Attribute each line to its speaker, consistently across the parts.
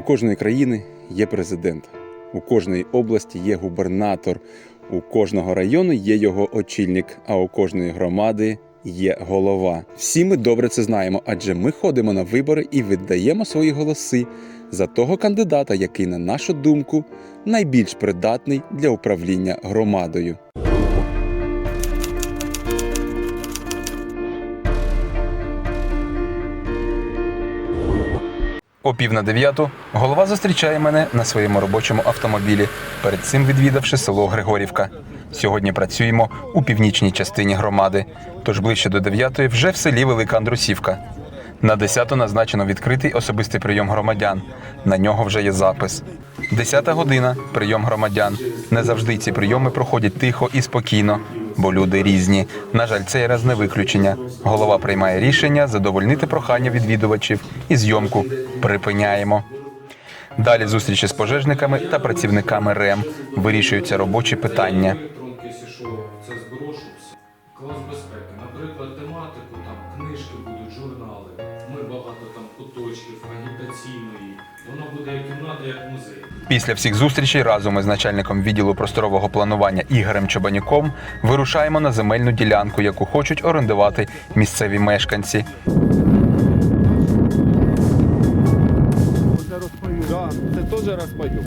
Speaker 1: У кожної країни є президент, у кожної області є губернатор, у кожного району є його очільник, а у кожної громади є голова. Всі ми добре це знаємо, адже ми ходимо на вибори і віддаємо свої голоси за того кандидата, який, на нашу думку, найбільш придатний для управління громадою. О пів на дев'яту голова зустрічає мене на своєму робочому автомобілі, перед цим відвідавши село Григорівка. Сьогодні працюємо у північній частині громади, тож ближче до дев'ятої вже в селі Велика Андрусівка. На десяту назначено відкритий особистий прийом громадян. На нього вже є запис. Десята година прийом громадян. Не завжди ці прийоми проходять тихо і спокійно, бо люди різні. На жаль, цей раз не виключення. Голова приймає рішення задовольнити прохання відвідувачів і зйомку припиняємо. Далі зустрічі з пожежниками та працівниками РЕМ вирішуються робочі питання.
Speaker 2: Там куточків, агітаційної. Воно буде як кімната, як музей.
Speaker 1: Після всіх зустрічей разом із начальником відділу просторового планування Ігорем Чобанюком вирушаємо на земельну ділянку, яку хочуть орендувати місцеві мешканці.
Speaker 3: Це теж розпайок.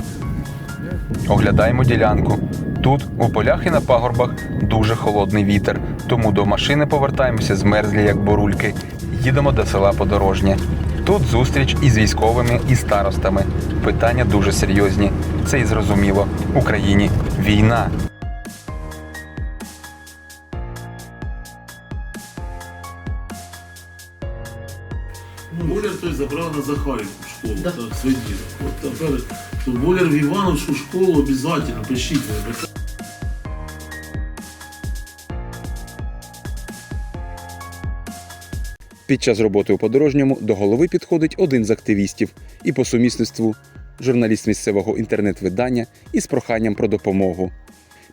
Speaker 1: Оглядаємо ділянку. Тут, у полях і на пагорбах, дуже холодний вітер, тому до машини повертаємося змерзлі, як бурульки. Їдемо до села Подорожнє. Тут зустріч із військовими і старостами. Питання дуже серйозні. Це і зрозуміло. В Україні війна.
Speaker 4: Боляр той забрав на Захарівку школу, да. та Свиділа. От тепер то Боляр в Івановську школу обов'язково пишіть.
Speaker 1: Під час роботи у подорожньому до голови підходить один з активістів і по сумісництву журналіст місцевого інтернет-видання із проханням про допомогу.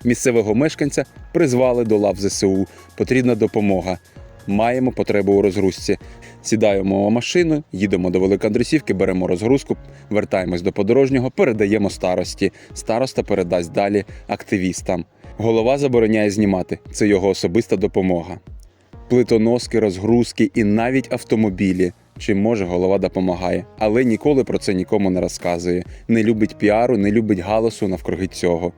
Speaker 1: Місцевого мешканця призвали до лав ЗСУ. Потрібна допомога. Маємо потребу у розгрузці. Сідаємо у машину, їдемо до Великоандрусівки, беремо розгрузку, вертаємось до подорожнього, передаємо старості. Староста передасть далі активістам. Голова забороняє знімати. Це його особиста допомога плитоноски, розгрузки і навіть автомобілі. Чим може голова допомагає, але ніколи про це нікому не розказує. Не любить піару, не любить галасу навкруги цього.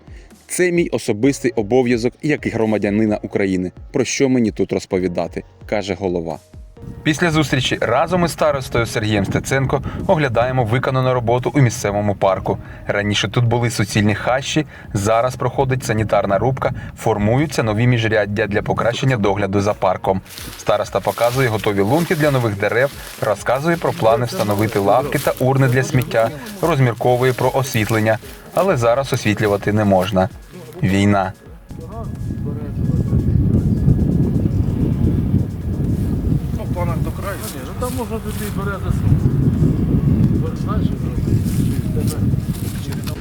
Speaker 1: Це мій особистий обов'язок як і громадянина України. Про що мені тут розповідати, каже голова. Після зустрічі разом із старостою Сергієм Стеценко оглядаємо виконану роботу у місцевому парку. Раніше тут були суцільні хащі, зараз проходить санітарна рубка, формуються нові міжряддя для покращення догляду за парком. Староста показує готові лунки для нових дерев, розказує про плани встановити лавки та урни для сміття, розмірковує про освітлення, але зараз освітлювати не можна. Війна.
Speaker 4: Можна туди бере засунути.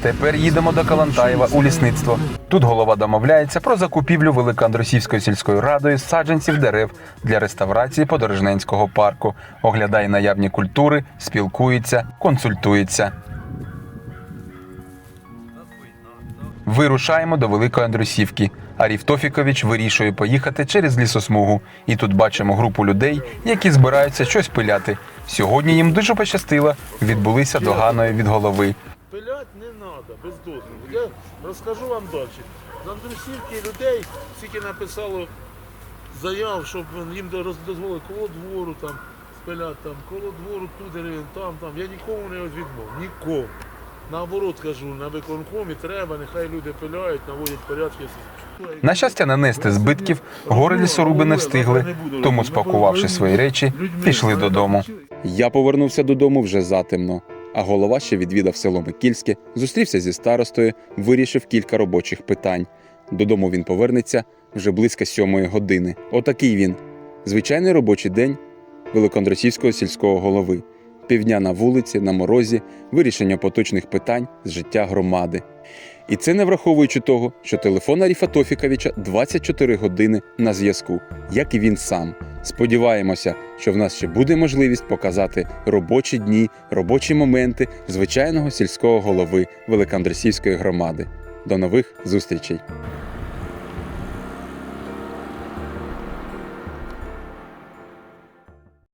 Speaker 1: Тепер їдемо до Калантаєва у лісництво. Тут голова домовляється про закупівлю Великоандрусівською сільською радою саджанців дерев для реставрації Подорожненського парку, оглядає наявні культури, спілкується, консультується. Вирушаємо до Великої Андрусівки. Арів Тофікович вирішує поїхати через лісосмугу. І тут бачимо групу людей, які збираються щось пиляти. Сьогодні їм дуже пощастило. Відбулися доганою від голови.
Speaker 4: Пилять не треба, без. Я розкажу вам далі. З Андрусівки людей стільки написало заяв, щоб їм дозволили коло двору там спиляти, там, коло двору ту деревину, там, там. Я нікому не відмов. Нікому. Наоборот кажу, на виконкомі треба, нехай люди пиляють, наводять порядки.
Speaker 1: На щастя, нанести збитків гори лісоруби не встигли, тому, спакувавши свої речі, пішли додому. Я повернувся додому вже затемно, а голова ще відвідав село Микільське, зустрівся зі старостою, вирішив кілька робочих питань. Додому він повернеться вже близько сьомої години. Отакий він. Звичайний робочий день Великоандросівського сільського голови. Півдня на вулиці, на морозі, вирішення поточних питань з життя громади. І це не враховуючи того, що телефон Аріфа Тофіковича 24 години на зв'язку, як і він сам. Сподіваємося, що в нас ще буде можливість показати робочі дні, робочі моменти звичайного сільського голови Великоандросівської громади. До нових зустрічей!